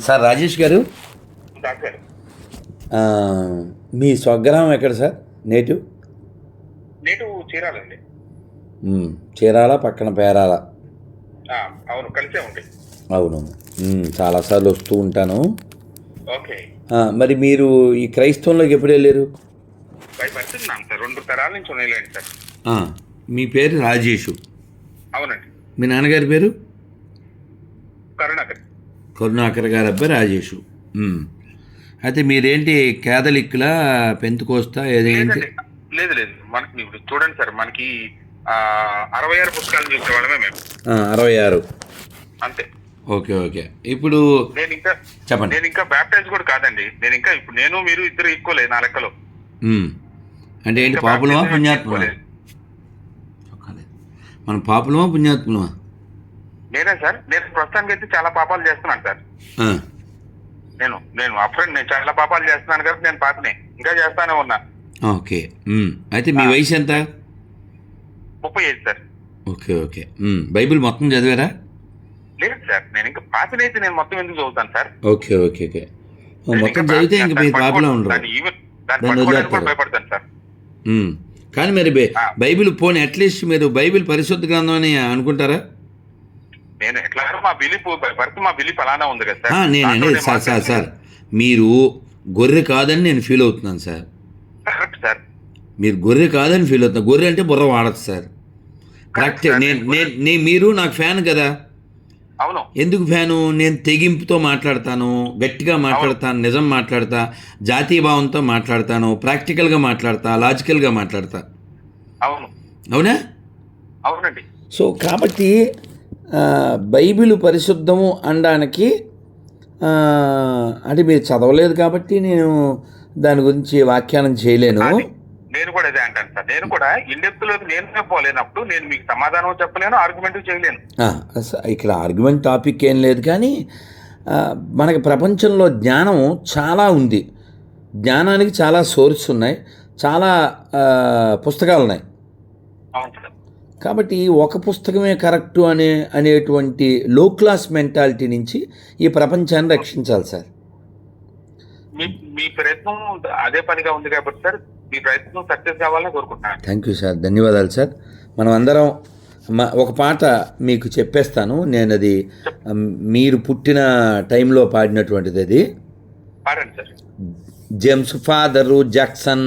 Sir Rajesh గారు? Doctor ఆ, మీ స్వగ్రామం ఎక్కడ సార్? నేటివ్? నేటు చీరాలండి. చీరాల పక్కన పేరాల. ఆ, అవును కలిసే ఉంటాయి అవును. చాలాసార్లు వస్తూ ఉంటాను. ఓకే. ఆ, మరి మీరు ఈ క్రైస్తవంలోకి ఎప్పుడు వెళ్ళారు? రెండు తరాల నుంచి సార్. ఆ, మీ పేరు రాజేషు. అవునండి. మీ నాన్నగారి పేరు? కరుణాకర్ గారి అబ్బాయి రాజేషు. అయితే మీరేంటి కేథలిక్లా పెంతుకోస్తా ఏదేంటి లేదు లేదు. మనకి ఇప్పుడు చూడండి సార్ మనకి అరవై ఆరు పుస్తకాలు చూసే వాళ్ళమే మేము. అరవై ఆరు అంతే. Okay okay. ఇప్పుడు నేను ఇంకా చెప్పండి. నేను ఇంకా బ్యాప్టైజ్ కూడా కాదండి. నేను ఇంకా ఇప్పుడు నేను మీరు ఇద్దరు ఈక్వలే నా లెక్కలో. అంటే ఏంటి పాపులమా baptism పుణ్యాత్మా equal ఏ. మన పాపులమా పుణ్యాత్మలమా నేనే సార్ నేను ప్రస్తుతానికి అయితే చాలా పాపాలు చేస్తున్నాను సార్. నేను నేను మా ఫ్రెండ్ నేను చాలా పాపాలు చేస్తున్నాను కాబట్టి నేను పాపనే ఇంకా చేస్తానే ఉన్నా. ఓకే. అయితే మీ వయసు ఎంత? ముప్పై ఐదు సార్. Okay okay. బైబిల్ మొత్తం చదివారా? లేదు సార్ నేను ఇంకా పాపినైతే నేను మొత్తం ఎందుకు చదువుతాను సార్? Okay okay okay. మొత్తం చదివితే ఇంక కూడా వదిలేస్తారు. భయపడతాను సార్. కానీ మరి. బైబిల్ పోనీ అట్లీస్ట్ మీరు బైబిల్ పరిశుద్ధ గ్రంథం అని అనుకుంటారా? నేను మా బిలీఫ్ మా బిలీఫ్ అలానే ఉంది కదా సార్. నేను అనేది సార్ సార్ సార్. మీరు గొర్రె కాదని నేను ఫీల్ అవుతున్నాను సార్. Correct sir. మీరు గొర్రె కాదని ఫీల్ అవుతున్నా. గొర్రె అంటే బుర్ర వాడదు సార్. కరెక్ట్ నేను నేను మీరు నాకు ఫ్యాన్ కదా. అవును. ఎందుకు ఫ్యాను? నేను తెగింపుతో మాట్లాడతాను గట్టిగా మాట్లాడతాను నిజం మాట్లాడతా జాతీయ భావంతో మాట్లాడతాను ప్రాక్టికల్గా మాట్లాడతా లాజికల్గా మాట్లాడతా. అవును. అవునా? అవునండి. సో కాబట్టి బైబిల్ పరిశుద్ధము అనడానికి అంటే మీరు చదవలేదు కాబట్టి నేను దాని గురించి వ్యాఖ్యానం చేయలేను. నేను కూడా అదే అంటాను సార్. నేను కూడా ఇండెప్త్లోకి నేను పోలేనప్పుడు నేను మీకు సమాధానం చెప్పలేను ఆర్గ్యుమెంట్ చేయలేను. ఇక్కడ ఆర్గ్యుమెంట్ టాపిక్ ఏం లేదు కానీ మనకి ప్రపంచంలో జ్ఞానం చాలా ఉంది. జ్ఞానానికి చాలా సోర్స్ ఉన్నాయి. చాలా పుస్తకాలు ఉన్నాయి అవును సార్. కాబట్టి ఒక పుస్తకమే కరెక్టు అనే అనేటువంటి లో క్లాస్ మెంటాలిటీ నుంచి ఈ ప్రపంచాన్ని రక్షించాలి సార్. మీ ప్రయత్నం అదే పనిగా ఉంది కాబట్టి సార్ మీ ప్రయత్నం సక్సెస్ కావాలని కోరుకుంటున్నాను. థ్యాంక్ యూ సార్ ధన్యవాదాలు సార్. మనం అందరం ఒక పాట మీకు చెప్పేస్తాను. నేను అది మీరు పుట్టిన టైంలో పాడినటువంటిది అది. James father Jackson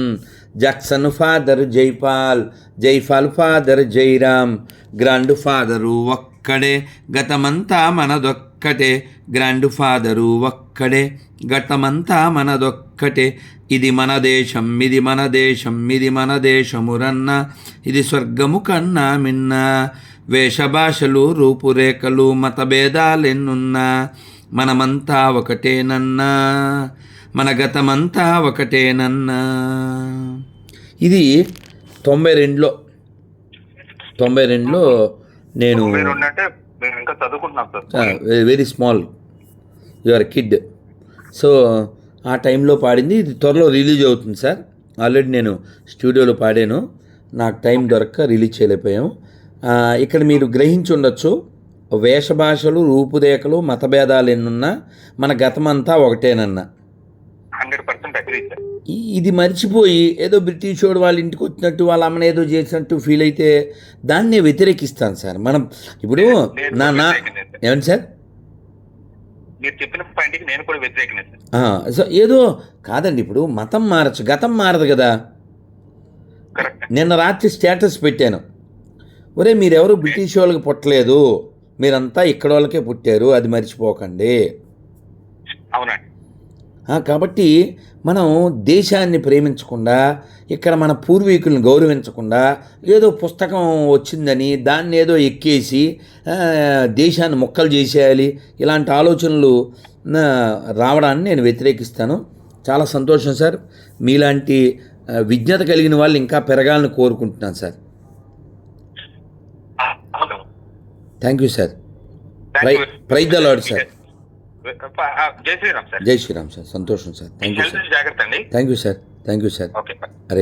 Jackson father Jaipal Jaipal father Jairam grand father ఒక్కడే గతమంతా మనదొక్కటే. గ్రాండ్ ఫాదరు ఒక్కడే గతమంతా మనదొక్కటే. ఇది మన దేశం ఇది మన దేశం ఇది మన దేశమురన్న. ఇది స్వర్గము కన్నా మిన్న. వేషభాషలు రూపురేఖలు మతభేదాలెన్నున్నా. మనమంతా ఒకటేనన్నా. మన గతమంతా ఒకటేనన్నా. ఇది తొంభై రెండులో. తొంభై రెండులో నేను very small. Your kid. So ఆ టైంలో పాడింది. ఇది త్వరలో రిలీజ్ అవుతుంది సార్. ఆల్రెడీ నేను స్టూడియోలో పాడాను. నాకు టైం దొరక్క రిలీజ్ చేయలేకపోయాం. ఇక్కడ మీరు గ్రహించి ఉండొచ్చు. వేషభాషలు రూపురేఖలు మతభేదాలు ఎన్నున్నా మన గతమంతా ఒకటేనన్నా హండ్రెడ్ పర్సెంట్ అగ్రీ సార్ ఈ- ఇది మర్చిపోయి ఏదో బ్రిటిష్ వాడు వాళ్ళ ఇంటికి వచ్చినట్టు వాళ్ళ అమ్మని ఏదో చేసినట్టు ఫీల్ అయితే దాన్నే వ్యతిరేకిస్తాను సార్. మనం ఇప్పుడు నా నా. ఏమండి సార్? మీరు చెప్పిన పాయింట్కి నేను కూడా వ్యతిరేకమే సార్. ఆ, సో ఏదో కాదండి ఇప్పుడు మతం మారచ్చు గతం మారదు కదా. నిన్న రాత్రి స్టేటస్ పెట్టాను. ఒరే మీరెవరు బ్రిటిష్ వాళ్ళకి పుట్టలేదు మీరంతా ఇక్కడ వాళ్ళకే పుట్టారు అది మర్చిపోకండి. అవునండి. కాబట్టి మనం దేశాన్ని ప్రేమించకుండా ఇక్కడ మన పూర్వీకులను గౌరవించకుండా ఏదో పుస్తకం వచ్చిందని దాన్ని ఏదో ఎక్కేసి దేశాన్ని మొక్కలు చేసేయాలి ఇలాంటి ఆలోచనలు రావడాన్ని నేను వ్యతిరేకిస్తాను. చాలా సంతోషం సార్. మీలాంటి విజ్ఞత కలిగిన వాళ్ళు ఇంకా పెరగాలని కోరుకుంటున్నాను సార్. Thank you sir. ప్రై. Praise the lord sir. జై శ్రీరామ్ సార్. జై శ్రీరామ్ సార్. సంతోషం సార్. థ్యాంక్ యూ సార్ జాగ్రత్త అండి. Thank you sir thank you sir Hare